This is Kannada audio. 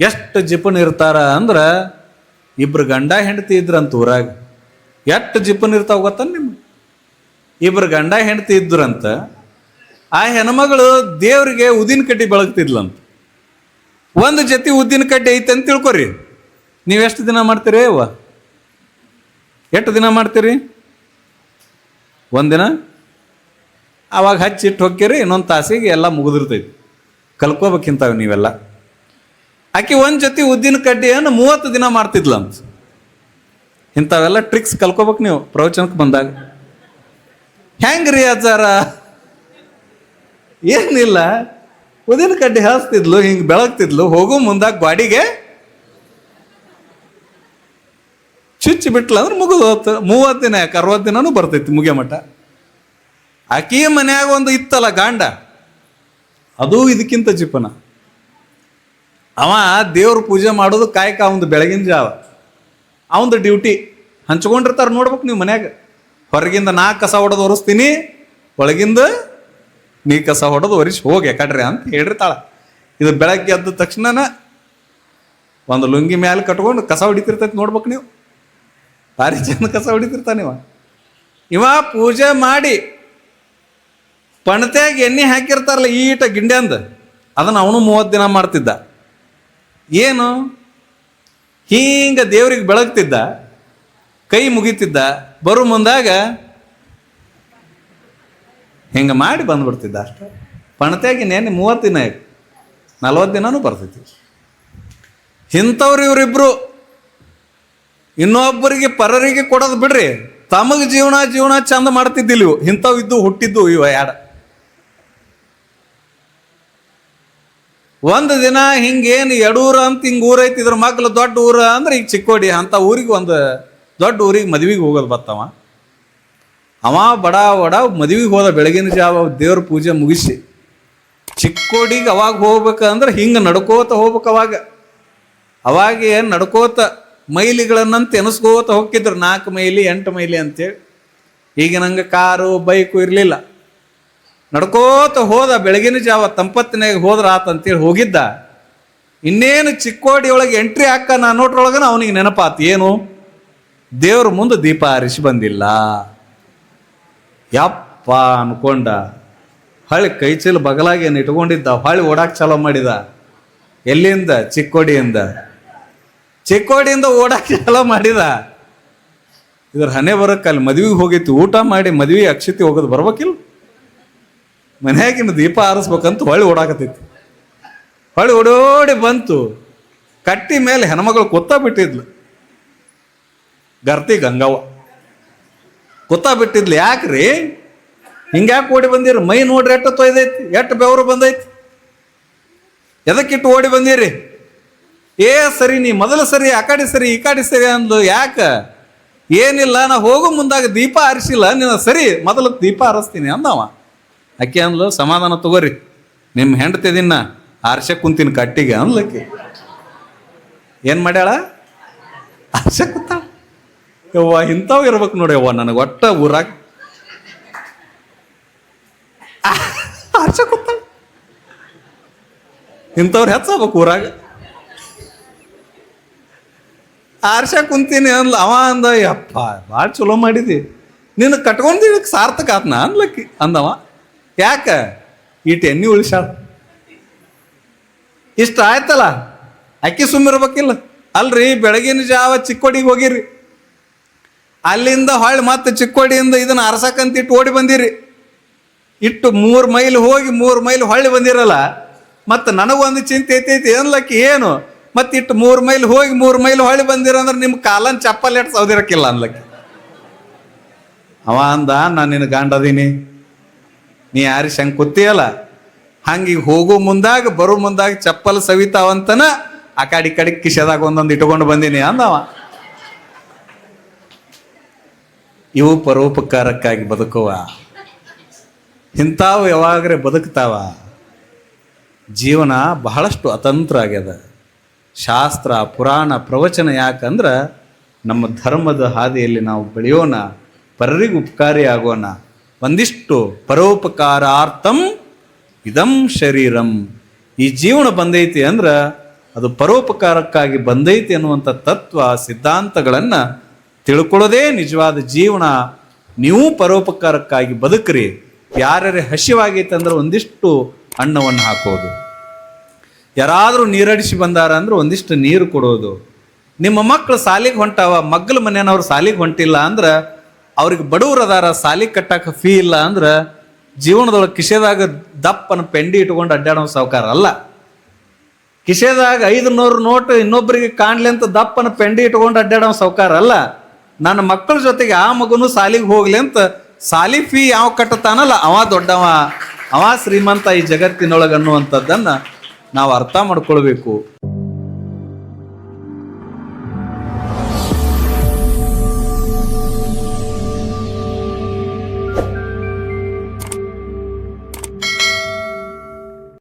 ಎಷ್ಟು ಜಿಪನ್ ಇರ್ತಾರ ಅಂದ್ರೆ ಇಬ್ರು ಗಂಡ ಹೆಂಡತಿ ಇದ್ರಂತ ಊರಾಗ. ಎಷ್ಟು ಜಿಪನ್ ಇರ್ತಾವ ಗೊತ್ತ ನಿಮ್ಗೆ? ಇಬ್ರು ಗಂಡ ಹೆಂಡತಿ ಇದ್ರಂತ ಆ ಹೆಣ್ಮಗಳು ದೇವರಿಗೆ ಉದ್ದಿನ ಕಡ್ಡಿ ಬೆಳಗ್ತಿದ್ಲಂತ. ಒಂದು ಜೊತೆ ಉದ್ದಿನ ಕಡ್ಡಿ ಐತೆ ಅಂತ ತಿಳ್ಕೊರಿ. ನೀವು ಎಷ್ಟು ದಿನ ಮಾಡ್ತೀರಿ ಅವ್ವ? ಎಷ್ಟು ದಿನ ಮಾಡ್ತೀರಿ? ಒಂದಿನ ಅವಾಗ ಹಚ್ಚಿಟ್ಟು ಹೋಗ್ತೀರಿ ಇನ್ನೊಂದು ತಾಸಿಗೆ ಎಲ್ಲ ಮುಗಿದಿರ್ತೈತಿ. ಕಲ್ಕೋಬೇಕಿಂತಾವೆ ನೀವೆಲ್ಲ. ಆಕೆ ಒಂದು ಜೊತೆ ಉದ್ದಿನ ಕಡ್ಡಿಯನ್ನು ಮೂವತ್ತು ದಿನ ಮಾಡ್ತಿದ್ಲಂತ. ಇಂಥವೆಲ್ಲ ಟ್ರಿಕ್ಸ್ ಕಲ್ಕೋಬೇಕು ನೀವು ಪ್ರವಚನಕ್ಕೆ ಬಂದಾಗ. ಹೆಂಗ್ರಿ ಅಜ್ಜಾರ? ಏನಿಲ್ಲ. ಉದಿನ ಕಡ್ಡಿ ಹಾಸ್ತಿದ್ಲು, ಹಿಂಗೆ ಬೆಳಗ್ತಿದ್ಲು, ಹೋಗೋ ಮುಂದಾಗ ಗಾಡಿಗೆ ಚುಚ್ಚಿ ಬಿಟ್ಲ ಅಂದ್ರೆ ಮುಗಿದು ಮೂವತ್ತು ದಿನ ಯಾಕೆ? ಅರವತ್ತು ದಿನನೂ ಬರ್ತೈತಿ ಮುಗಿಯ ಮಠ ಆಕಿ ಮನ್ಯಾಗ ಒಂದು ಇತ್ತಲ್ಲ ಗಾಂಡ. ಅದು ಇದಕ್ಕಿಂತ ಜಿಪನ ಅವ ದೇವ್ರ ಪೂಜೆ ಮಾಡೋದು ಕಾಯಕ ಅವಂದು ಬೆಳಗಿನ ಜಾವ. ಅವಂದು ಡ್ಯೂಟಿ. ಹಂಚ್ಕೊಂಡಿರ್ತಾರೆ ನೋಡ್ಬೇಕು ನೀವು ಮನ್ಯಾಗ. ಹೊರಗಿಂದ ನಾ ಕಸ ಹೊಡೆದು ಒರೆಸ್ತೀನಿ, ಒಳಗಿಂದ ನೀ ಕಸ ಹೊಡೆದು ಒರಿಸಿ ಹೋಗಿ ಯಾಕಡ್ರಿ ಅಂತ ಹೇಳಿರ್ತಾಳ. ಇದು ಬೆಳಗ್ಗೆ ಎದ್ದ ತಕ್ಷಣನ ಒಂದು ಲುಂಗಿ ಮ್ಯಾಲೆ ಕಟ್ಕೊಂಡು ಕಸ ಹೊಡಿತಿರ್ತೈತಿ ನೋಡ್ಬೇಕು ನೀವು. ಭಾರಿ ಚಂದ ಕಸ ಹೊಡಿತಿರ್ತಾನೆ ಇವ. ಇವ ಪೂಜೆ ಮಾಡಿ ಪಣತೆಗೆ ಎಣ್ಣೆ ಹಾಕಿರ್ತಾರಲ್ಲ ಈಟ ಅಂದ ಅದನ್ನ ಅವನು ಮೂವತ್ತು ದಿನ ಮಾಡ್ತಿದ್ದ. ಏನು? ಹಿಂಗ ದೇವ್ರಿಗೆ ಬೆಳಗ್ತಿದ್ದ, ಕೈ ಮುಗಿತಿದ್ದ, ಬರು ಮುಂದಾಗ ಹಿಂಗೆ ಮಾಡಿ ಬಂದ್ಬಿಡ್ತಿದ್ದ ಅಷ್ಟೇ. ಪಣತೆಯಾಗಿ ನೇನೆ ಮೂವತ್ತು ದಿನ ನಲ್ವತ್ತು ದಿನನೂ ಬರ್ತೈತಿ ಇಂಥವ್ರು ಇವರಿಬ್ರು, ಇನ್ನೊಬ್ಬರಿಗೆ ಪರರಿಗೆ ಕೊಡೋದು ಬಿಡ್ರಿ. ತಮಗೆ ಜೀವನ ಜೀವನ ಚಂದ ಮಾಡ್ತಿದ್ದಿಲ್ಲ ಇವು. ಇಂಥವು ಇದ್ದು ಹುಟ್ಟಿದ್ದು ಇವ ಯಾಡ. ಒಂದು ದಿನ ಹಿಂಗೇನು ಎಡೂರ ಅಂತ ಹಿಂಗೆ ಊರೈತಿ ಇದ್ರ ಮಗ್ಲು ದೊಡ್ಡ ಊರ ಅಂದ್ರೆ ಈಗ ಚಿಕ್ಕೋಡಿ, ಅಂತ ಊರಿಗೆ ಒಂದು ದೊಡ್ಡ ಊರಿಗೆ ಮದ್ವಿಗೆ ಹೋಗೋದು ಬತ್ತವ. ಅವ ಬಡ ಬಡ ಮದ್ವಿಗೆ ಹೋದ ಬೆಳಗಿನ ಜಾವ ದೇವ್ರ ಪೂಜೆ ಮುಗಿಸಿ, ಚಿಕ್ಕೋಡಿಗೆ ಅವಾಗ ಹೋಗ್ಬೇಕಂದ್ರೆ ಹಿಂಗೆ ನಡ್ಕೋತ ಹೋಗ್ಬೇಕು ಅವಾಗ. ಅವಾಗ ಏನು ನಡ್ಕೋತ ಮೈಲಿಗಳನ್ನಂತ ಎನಿಸ್ಕೋತ ಹೋಗ್ತಿದ್ರು ನಾಲ್ಕು ಮೈಲಿ, ಎಂಟು ಮೈಲಿ ಅಂತೇಳಿ. ಈಗ ನಂಗೆ ಕಾರು, ಬೈಕು ಇರಲಿಲ್ಲ. ನಡ್ಕೋತ ಹೋದ ಬೆಳಗಿನ ಜಾವ ತಂಪತ್ತಿನಾಗ ಹೋದ್ರ ಆತಂತೇಳಿ ಹೋಗಿದ್ದ. ಇನ್ನೇನು ಚಿಕ್ಕೋಡಿ ಒಳಗೆ ಎಂಟ್ರಿ ಹಾಕ ನಾ ನೋಟ್ರೊಳಗನ ಅವನಿಗೆ ನೆನಪಾತ, ಏನು? ದೇವ್ರ ಮುಂದೆ ದೀಪ ಹರಿಸಿ ಬಂದಿಲ್ಲ. ಯಪ್ಪ ಅನ್ಕೊಂಡ. ಹೊಳ್ಳಿ ಕೈ ಚೀಲ ಬಗಲಾಗೇನು ಇಟ್ಕೊಂಡಿದ್ದ, ಹೊಳ್ಳಿ ಓಡಾಕ್ ಚಾಲೋ ಮಾಡಿದ. ಎಲ್ಲಿಂದ? ಚಿಕ್ಕೋಡಿಯಿಂದ. ಚಿಕ್ಕೋಡಿಯಿಂದ ಓಡಾಕ್ ಚಾಲೋ ಮಾಡಿದ. ಇದ್ರ ಹನೆ ಬರಕ್ಕೆ ಅಲ್ಲಿ ಮದ್ವಿಗೆ ಹೋಗಿತ್ತು, ಊಟ ಮಾಡಿ ಮದ್ವಿ ಅಕ್ಷತಿ ಹೋಗೋದು ಬರ್ಬೇಕಿಲ್ಲ ಮನ್ಯಾಗಿನ ದೀಪ ಆರಿಸ್ಬೇಕಂತ ಹೊಳ್ಳಿ ಓಡಾಕತ್ತೈತಿ. ಹೊಳ್ಳಿ ಓಡೋಡಿ ಬಂತು. ಕಟ್ಟಿ ಮೇಲೆ ಹೆಣ್ಮಗಳು ಕೊತ್ತ ಬಿಟ್ಟಿದ್ಲು. ಗರ್ತಿ ಗಂಗವ್ವ. ಕೊತ್ತ ಬಿಟ್ಟಿದ್ಲು ಯಾಕ್ರಿ? ಹಿಂಗ್ಯಾಕೆ ಓಡಿ ಬಂದಿರಿ? ಮೈ ನೋಡ್ರಿ ಎಷ್ಟು ತೊಯ್ದೈತಿ? ಎಷ್ಟು ಬೆವರು ಬಂದೈತಿ? ಎದಕ್ಕಿಟ್ಟು ಓಡಿ ಬಂದಿರಿ? ಏ ಸರಿ, ನೀ ಮೊದಲು ಸರಿ, ಆ ಕಡೆ ಸರಿ, ಈ ಕಡೆ ಸರಿ ಅಂದ್ಲು. ಯಾಕ? ಏನಿಲ್ಲ, ನಾ ಹೋಗೋ ಮುಂದಾಗ ದೀಪ ಆರಿಸಿಲ್ಲ. ನೀನು ಸರಿ, ಮೊದಲು ದೀಪ ಹರಿಸ್ತೀನಿ ಅಂದವ. ಅಕ್ಕಿ ಅಂದ್ಲು, ಸಮಾಧಾನ ತಗೋರಿ. ನಿಮ್ಮ ಹೆಂಡತಿ ದಿನ ಆರ್ಸೆ ಕುಂತೀನಿ ಕಟ್ಟಿಗೆ ಅನ್ಲಕ್ಕಿ ಏನು ಮಾಡ್ಯಾಳ? ಆರ್ಸೆ ಕೂತ ಯವ್ವ, ಇಂಥವು ಇರ್ಬೇಕು ನೋಡಿ ಯವ್ವ, ನನಗೆ ಒಟ್ಟ ಊರಾಗ. ಆರ್ಸೆ ಕೂತ ಇಂಥವ್ರು ಹೆಚ್ಚಬೇಕು ಊರಾಗ. ಆರ್ಷ ಕುಂತೀನಿ ಅಂದ್ಲ, ಅವ ಅಂದ, ಯಪ್ಪ, ಭಾಳ ಚಲೋ ಮಾಡಿದಿ. ನಿನ್ನ ಕಟ್ಕೊಂಡಿದ್ದಕ್ಕೆ ಸಾರ್ಥಕ ಆತ್ನ? ಅನ್ಲಕ್ಕಿ ಅಂದವ. ಯಾಕ? ಇಟ್ಟು ಎಣ್ಣೆ ಉಳಿಸ್ಯಾಳ. ಇಷ್ಟ ಆಯ್ತಲ್ಲ? ಅಕ್ಕಿ ಸುಮ್ಮಿರ್ಬೇಕಿಲ್ಲ ಅಲ್ರಿ, ಬೆಳಗಿನ ಜಾವ ಚಿಕ್ಕೋಡಿಗೆ ಹೋಗಿರಿ. ಅಲ್ಲಿಂದ ಹೊಳ್ಳಿ ಮತ್ತೆ ಚಿಕ್ಕೋಡಿಯಿಂದ ಇದನ್ನ ಅರಸಕ್ಕಂತ ಇಟ್ಟು ಓಡಿ ಬಂದಿರಿ. ಇಟ್ಟು ಮೂರು ಮೈಲ್ ಹೋಗಿ ಮೂರು ಮೈಲ್ ಹೊಳ್ಳಿ ಬಂದಿರಲ್ಲ, ಮತ್ತು ನನಗೊಂದು ಚಿಂತೆ ಐತೈತಿ. ಅನ್ಲಕ್ಕಿ ಏನು? ಮತ್ತೆ ಇಟ್ಟು ಮೂರು ಮೈಲ್ ಹೋಗಿ ಮೂರು ಮೈಲ್ ಹೊಳ್ಳಿ ಬಂದಿರ ಅಂದ್ರೆ ನಿಮ್ಮ ಕಾಲನ್ ಚಪ್ಪಲ್ ಎಟ್ ಸೌದಿರಕ್ಕಿಲ್ಲ ಅನ್ಲಕ್ಕಿ ಅವ ಅಂದ, ನಾನು ನಿನ್ನ ಗಂಡದೀನಿ. ನೀ ಯಾರಿ ಶಂಕ್ ಕೂತಿಯಲ್ಲ? ಹಂಗೆ ಈಗ ಹೋಗೋ ಮುಂದಾಗ, ಬರೋ ಮುಂದಾಗ ಚಪ್ಪಲ್ ಸವಿತಾವಂತನ ಆ ಕಡೆ ಕಡೆ ಕಿಶೆದಾಗ ಒಂದೊಂದು ಇಟ್ಕೊಂಡು ಬಂದೀನಿ ಅಂದವ. ಇವು ಪರೋಪಕಾರಕ್ಕಾಗಿ ಬದುಕುವ. ಇಂಥವು ಯಾವಾಗ್ರೆ ಬದುಕ್ತಾವ. ಜೀವನ ಬಹಳಷ್ಟು ಅತಂತ್ರ ಆಗ್ಯದ. ಶಾಸ್ತ್ರ, ಪುರಾಣ, ಪ್ರವಚನ ಯಾಕಂದ್ರೆ ನಮ್ಮ ಧರ್ಮದ ಹಾದಿಯಲ್ಲಿ ನಾವು ಬೆಳೆಯೋಣ, ಪರರಿಗೆ ಉಪಕಾರಿ ಆಗೋಣ. ಒಂದಿಷ್ಟು ಪರೋಪಕಾರಾರ್ಥಂ ಇದಂ ಶರೀರಂ. ಈ ಜೀವನ ಬಂದೈತಿ ಅಂದ್ರೆ ಅದು ಪರೋಪಕಾರಕ್ಕಾಗಿ ಬಂದೈತಿ ಅನ್ನುವಂಥ ತತ್ವ, ಸಿದ್ಧಾಂತಗಳನ್ನು ತಿಳ್ಕೊಳ್ಳೋದೇ ನಿಜವಾದ ಜೀವನ. ನೀವು ಪರೋಪಕಾರಕ್ಕಾಗಿ ಬದುಕ್ರಿ. ಯಾರ್ಯಾರೇ ಹಸಿವಾಗೈತೆ ಅಂದ್ರೆ ಒಂದಿಷ್ಟು ಅನ್ನವನ್ನು ಹಾಕೋದು. ಯಾರಾದರೂ ನೀರಡಿಸಿ ಬಂದಾರ ಅಂದ್ರೆ ಒಂದಿಷ್ಟು ನೀರು ಕೊಡೋದು. ನಿಮ್ಮ ಮಕ್ಕಳು ಸಾಲಿಗೆ ಹೊಂಟಾವ ಮಗ್ಗಲ ಮನೆಯವ್ರು ಸಾಲಿಗೆ ಹೊಂಟಿಲ್ಲ ಅಂದ್ರೆ ಅವ್ರಿಗೆ ಬಡವ್ರು ಅದಾರ, ಸಾಲಿ ಕಟ್ಟಕ್ಕೆ ಫೀ ಇಲ್ಲ ಅಂದ್ರೆ ಜೀವನದೊಳಗೆ ಕಿಶೆದಾಗ ದಪ್ಪನ ಪೆಂಡಿ ಇಟ್ಕೊಂಡು ಅಡ್ಡಾಡೋ ಸಾವುಕಾರ ಅಲ್ಲ. ಕಿಶೆದಾಗ ಐದು ನೂರು ನೋಟ್ ಇನ್ನೊಬ್ಬರಿಗೆ ಕಾಣ್ಲಿ ಅಂತ ದಪ್ಪನ ಪೆಂಡಿ ಇಟ್ಕೊಂಡು ಅಡ್ಡಾಡೋ ಸಾವುಕಾರ ಅಲ್ಲ. ನನ್ನ ಮಕ್ಕಳ ಜೊತೆಗೆ ಆ ಮಗನು ಸಾಲಿಗೆ ಹೋಗ್ಲಿ ಅಂತ ಸಾಲಿ ಫೀ ಯಾವ ಕಟ್ಟತಾನಲ್ಲ, ಅವ ದೊಡ್ಡವ, ಅವ ಶ್ರೀಮಂತ ಈ ಜಗತ್ತಿನೊಳಗೆ ಅನ್ನುವಂಥದ್ದನ್ನು ನಾವು ಅರ್ಥ ಮಾಡ್ಕೊಳ್ಬೇಕು.